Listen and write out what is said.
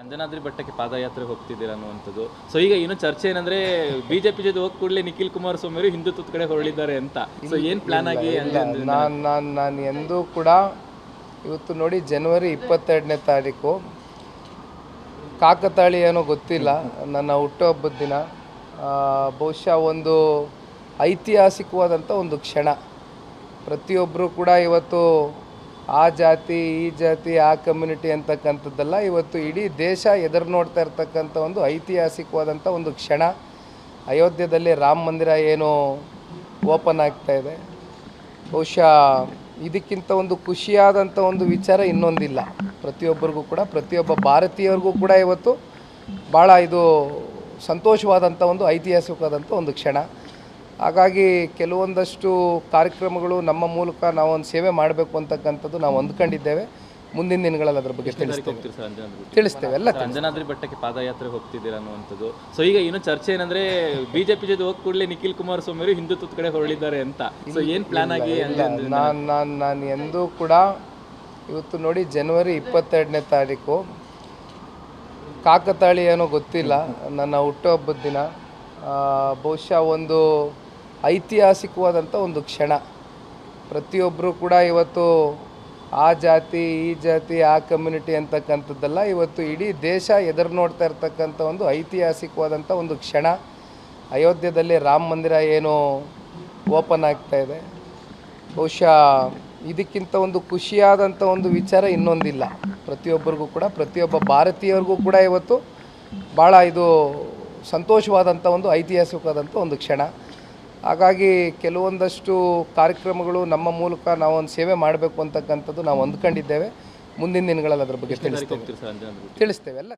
ಅಂಜನಾದ್ರಿ ಬೆಟ್ಟಕ್ಕೆ ಪಾದಯಾತ್ರೆ ಹೋಗ್ತಿದ್ದೀರ ಅನ್ನುವಂಥದ್ದು. ಸೊ ಈಗ ಏನು ಚರ್ಚೆ ಏನಂದ್ರೆ ಬಿಜೆಪಿ ಜೊತೆ ಹೋಗ್ ಕೂಡಲೇ ನಿಖಿಲ್ ಕುಮಾರಸ್ವಾಮಿ ಅವರು ಹಿಂದುತ್ವದ ಕಡೆ ಹೊರಳಿದ್ದಾರೆ ಅಂತ. ಸೊ ಏನ್ ಪ್ಲಾನ್ ಆಗಿ ನಾನು ನಾನು ನಾನು ಎಂದೂ ಕೂಡ ಇವತ್ತು ನೋಡಿ ಜನವರಿ ಇಪ್ಪತ್ತೆರಡನೇ ತಾರೀಕು. ಕಾಕತಾಳಿ ಏನೋ ಗೊತ್ತಿಲ್ಲ ನನ್ನ ಹುಟ್ಟುಹಬ್ಬದ ದಿನ. ಬಹುಶಃ ಒಂದು ಐತಿಹಾಸಿಕವಾದಂಥ ಒಂದು ಕ್ಷಣ. ಪ್ರತಿಯೊಬ್ಬರು ಕೂಡ ಇವತ್ತು ಆ ಜಾತಿ, ಈ ಜಾತಿ, ಆ ಕಮ್ಯುನಿಟಿ ಅಂತಕ್ಕಂಥದ್ದೆಲ್ಲ ಇವತ್ತು ಇಡೀ ದೇಶ ಎದುರು ನೋಡ್ತಾ ಇರ್ತಕ್ಕಂಥ ಒಂದು ಐತಿಹಾಸಿಕವಾದಂಥ ಒಂದು ಕ್ಷಣ. ಅಯೋಧ್ಯೆಯಲ್ಲಿ ರಾಮ ಮಂದಿರ ಏನು ಓಪನ್ ಆಗ್ತಾ ಇದೆ. ಬಹುಶಃ ಇದಕ್ಕಿಂತ ಒಂದು ಖುಷಿಯಾದಂಥ ಒಂದು ವಿಚಾರ ಇನ್ನೊಂದಿಲ್ಲ. ಪ್ರತಿಯೊಬ್ಬರಿಗೂ ಕೂಡ, ಪ್ರತಿಯೊಬ್ಬ ಭಾರತೀಯರಿಗೂ ಕೂಡ ಇವತ್ತು ಭಾಳ ಇದು ಸಂತೋಷವಾದಂಥ ಒಂದು ಐತಿಹಾಸಿಕವಾದಂಥ ಒಂದು ಕ್ಷಣ. ಹಾಗಾಗಿ ಕೆಲವೊಂದಷ್ಟು ಕಾರ್ಯಕ್ರಮಗಳು ನಮ್ಮ ಮೂಲಕ ನಾವು ಒಂದು ಸೇವೆ ಮಾಡಬೇಕು ಅಂತಕ್ಕಂಥದ್ದು ನಾವು ಅಂದ್ಕೊಂಡಿದ್ದೇವೆ. ಮುಂದಿನ ದಿನಗಳಲ್ಲಿ ಅದ್ರ ಬಗ್ಗೆ ತಿಳಿಸ್ತೇವೆ. ತಿಳಿಸ್ತೇವೆ ಎಲ್ಲ ಅಂಜನಾದ್ರಿ ಬೆಟ್ಟಕ್ಕೆ ಪಾದಯಾತ್ರೆ ಹೋಗ್ತಿದ್ದೀರಾ ಅನ್ನುವಂಥದ್ದು. ಸೊ ಈಗ ಏನು ಚರ್ಚೆ ಏನಂದ್ರೆ ಬಿಜೆಪಿ ಜೊತೆ ಹೋಗಿ ಕೂಡಲೇ ನಿಖಿಲ್ ಕುಮಾರಸ್ವಾಮಿ ಅವರು ಹಿಂದುತ್ವದ ಕಡೆ ಹೊರಳಿದ್ದಾರೆ ಅಂತ. ಸೊ ಏನು ಪ್ಲಾನ್ ಆಗಿ ನಾನು ನಾನು ನಾನು ಎಂದೂ ಕೂಡ ಇವತ್ತು ನೋಡಿ ಜನವರಿ ಇಪ್ಪತ್ತೆರಡನೇ ತಾರೀಕು. ಕಾಕತಾಳಿ ಏನೋ ಗೊತ್ತಿಲ್ಲ. ನನ್ನ ಹುಟ್ಟುಹಬ್ಬದ ದಿನ. ಆ, ಬಹುಶಃ ಒಂದು ಐತಿಹಾಸಿಕವಾದಂಥ ಒಂದು ಕ್ಷಣ. ಪ್ರತಿಯೊಬ್ಬರು ಕೂಡ ಇವತ್ತು ಆ ಜಾತಿ, ಈ ಜಾತಿ, ಆ ಕಮ್ಯುನಿಟಿ ಅಂತಕ್ಕಂಥದ್ದಲ್ಲ ಇವತ್ತು ಇಡೀ ದೇಶ ಎದುರು ನೋಡ್ತಾ ಇರ್ತಕ್ಕಂಥ ಒಂದು ಐತಿಹಾಸಿಕವಾದಂಥ ಒಂದು ಕ್ಷಣ. ಅಯೋಧ್ಯೆಯಲ್ಲಿ ರಾಮ ಮಂದಿರ ಏನು ಓಪನ್ ಆಗ್ತಾ ಇದೆ. ಬಹುಶಃ ಇದಕ್ಕಿಂತ ಒಂದು ಖುಷಿಯಾದಂಥ ಒಂದು ವಿಚಾರ ಇನ್ನೊಂದಿಲ್ಲ. ಪ್ರತಿಯೊಬ್ಬರಿಗೂ ಕೂಡ, ಪ್ರತಿಯೊಬ್ಬ ಭಾರತೀಯರಿಗೂ ಕೂಡ ಇವತ್ತು ಭಾಳ ಇದು ಸಂತೋಷವಾದಂಥ ಒಂದು ಐತಿಹಾಸಿಕವಾದಂಥ ಒಂದು ಕ್ಷಣ. ಹಾಗಾಗಿ ಕೆಲವೊಂದಷ್ಟು ಕಾರ್ಯಕ್ರಮಗಳು ನಮ್ಮ ಮೂಲಕ ನಾವು ಒಂದು ಸೇವೆ ಮಾಡಬೇಕು ಅಂತಕ್ಕಂಥದ್ದು ನಾವು ಅಂದ್ಕೊಂಡಿದ್ದೇವೆ ಮುಂದಿನ ದಿನಗಳಲ್ಲಿ ಅದರ ಬಗ್ಗೆ ತಿಳಿಸ್ತೇವೆ. ತಿಳಿಸ್ತೇವೆ ಎಲ್ಲ.